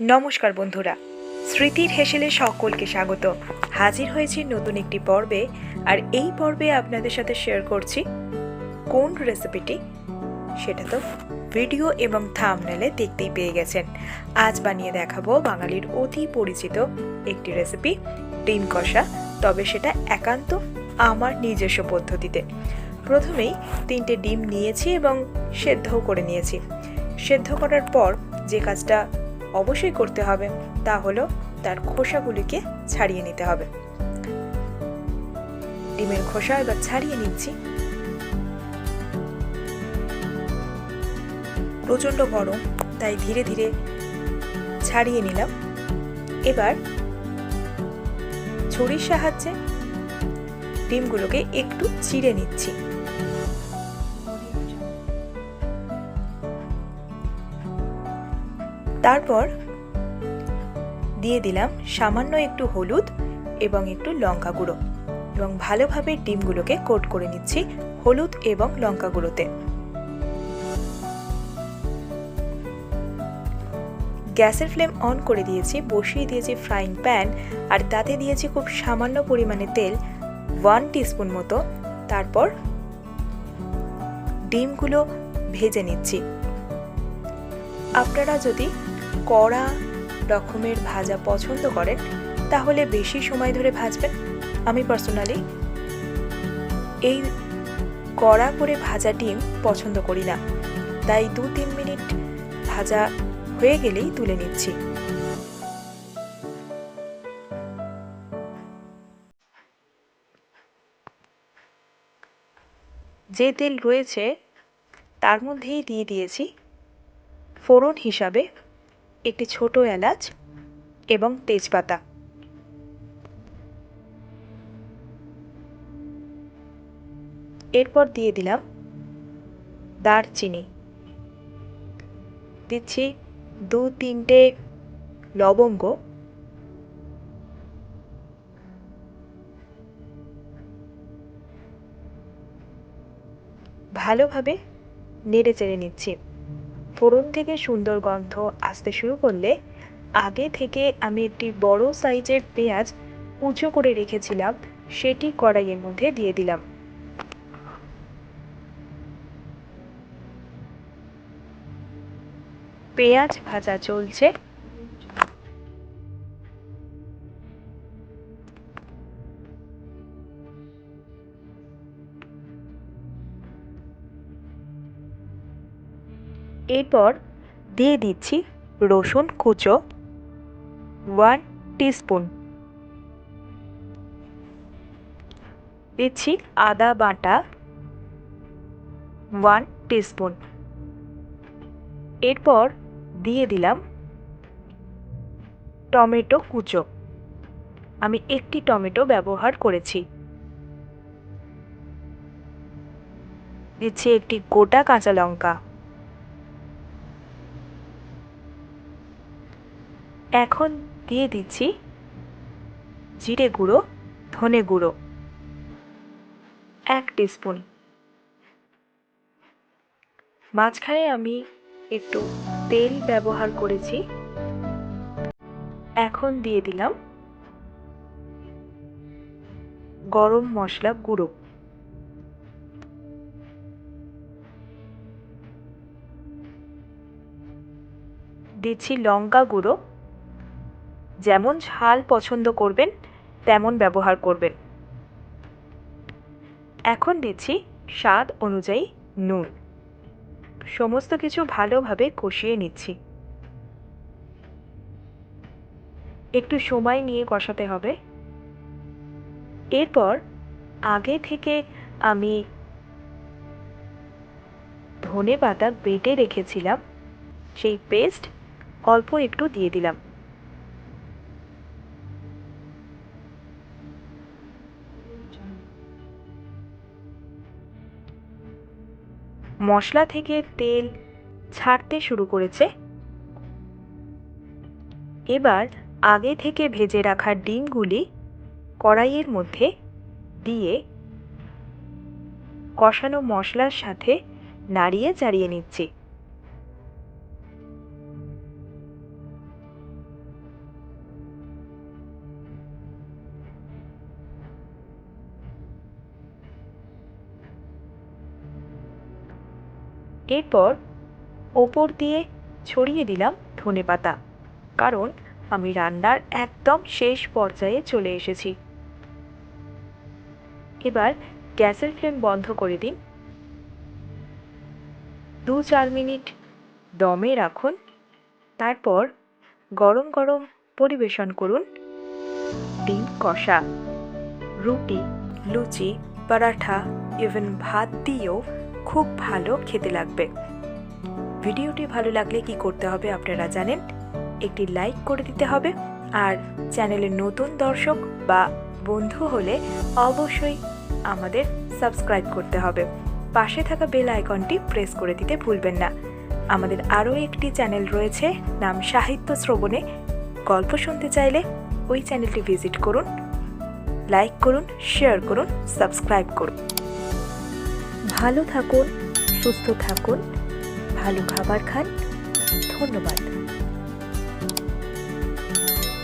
নমস্কার বন্ধুরা, স্মৃতির হেসেলে সকলকে স্বাগত। হাজির হয়েছি নতুন একটি পর্বে, আর এই পর্বে আপনাদের সাথে শেয়ার করছি কোন রেসিপিটি সেটা তো ভিডিও এবং থামনেলে দেখতেই পেয়ে গেছেন। আজ বানিয়ে দেখাবো বাঙালির অতি পরিচিত একটি রেসিপি ডিম কষা, তবে সেটা একান্ত আমার নিজস্ব পদ্ধতিতে। প্রথমেই তিনটে ডিম নিয়েছি এবং সেদ্ধও করে নিয়েছি। সেদ্ধ করার পর যে কাজটা অবশ্যই করতে হবে। তা হলো তার খোসাগুলিকে ছাড়িয়ে নিতে হবে। ডিমের খোসা এবার ছাড়িয়ে নিচ্ছি। প্রচণ্ড গরম, তাই ধীরে ধীরে ছাড়িয়ে নিলাম। এবার ছুরির সাহায্যে ডিমগুলোকে একটু চিড়ে নিচ্ছি। তারপর দিয়ে দিলাম সামান্য একটু হলুদ এবং একটু লঙ্কা গুঁড়ো এবং ভালোভাবে ডিমগুলোকে কোট করে নিচ্ছি হলুদ এবং লঙ্কা গুঁড়োতে। গ্যাসের ফ্লেম অন করে দিয়েছি, বসিয়ে দিয়েছি ফ্রাইং প্যান আর তাতে দিয়েছি খুব সামান্য পরিমাণে তেল, ওয়ান টিস্পুন মতো। তারপর ডিমগুলো ভেজে নিচ্ছি। আপনারা যদি কড়া রকমের ভাজা পছন্দ করেন, তাহলে বেশি সময় ধরে ভাজবেন। আমি পার্সোনালি এই কড়া করে ভাজা ডিম পছন্দ করি না। তাই দু তিন মিনিট ভাজা হয়ে গেলেই তুলে নিচ্ছি। যে তেল রয়েছে, তার মধ্যেই দিয়ে দিয়েছি ফোড়ন হিসাবে একটি ছোট এলাচ এবং তেজপাতা। এরপর দিয়ে দিলাম দারচিনি। দিচ্ছি দু তিনটে লবঙ্গ। ভালোভাবে নেড়ে চেড়ে নিচ্ছি। ফোড়ন থেকে সুন্দর গন্ধ আসতে শুরু করলে আগে থেকে আমি একটি বড় সাইজের পেঁয়াজ উঁচু করে রেখেছিলাম, সেটি কড়াইয়ের মধ্যে দিয়ে দিলাম। পেঁয়াজ ভাজা চলছে। এরপর দিয়ে দিচ্ছি রসুন কুচো ওয়ান টিস্পুন। দিচ্ছি আদা বাটা ওয়ান টিস্পুন। এরপর দিয়ে দিলাম টমেটো কুচো। আমি একটি টমেটো ব্যবহার করেছি। দিচ্ছি একটি গোটা কাঁচা লঙ্কা। এখন দিয়ে দিচ্ছি জিরে গুঁড়ো, ধনে গুঁড়ো, এক টিস্পুন। মাঝখানে আমি একটু তেল ব্যবহার করেছি। এখন দিয়ে দিলাম গরম মশলা গুঁড়ো। দিচ্ছি লঙ্কা গুঁড়ো। যেমন ঝাল পছন্দ করবেন, তেমন ব্যবহার করবেন। এখন দিচ্ছি স্বাদ অনুযায়ী নুন। সমস্ত কিছু ভালোভাবে কষিয়ে নিচ্ছি। একটু সময় নিয়ে কষাতে হবে। এরপর আগে থেকে আমি ধনে পাতা বেটে রেখেছিলাম, সেই পেস্ট অল্প একটু দিয়ে দিলাম। মশলা থেকে তেল ছাড়তে শুরু করেছে। এবার আগে থেকে ভেজে রাখা ডিমগুলি কড়াইয়ের মধ্যে দিয়ে কষানো মশলার সাথে নাড়িয়ে চাড়িয়ে নিচ্ছি। এরপর ওপর দিয়ে ছড়িয়ে দিলাম ধনে পাতা। কারণ আমি রান্নার একদম শেষ পর্যায়ে চলে এসেছি। এবার গ্যাসের ফ্লেম বন্ধ করে দিন। দু চার মিনিট দমে রাখুন। তারপর গরম গরম পরিবেশন করুন। ডিম কষা, রুটি, লুচি, পরাঠা ইভেন ভাত দিয়েও খুব ভালো খেতে লাগবে। ভিডিওটি ভালো লাগলে কি করতে হবে আপনারা জানেন? একটি লাইক করে দিতে হবে আর চ্যানেলের নতুন দর্শক বা বন্ধু হলে অবশ্যই আমাদের সাবস্ক্রাইব করতে হবে। পাশে থাকা বেল আইকনটি প্রেস করে দিতে ভুলবেন না। আমাদের আরও একটি চ্যানেল রয়েছে, নাম সাহিত্য শ্রবণে। গল্প শুনতে চাইলে ওই চ্যানেলটি ভিজিট করুন, লাইক করুন, শেয়ার করুন, সাবস্ক্রাইব করুন। ভালো থাকুন সুস্থ থাকুন ভালো খাবার খান। ধন্যবাদ।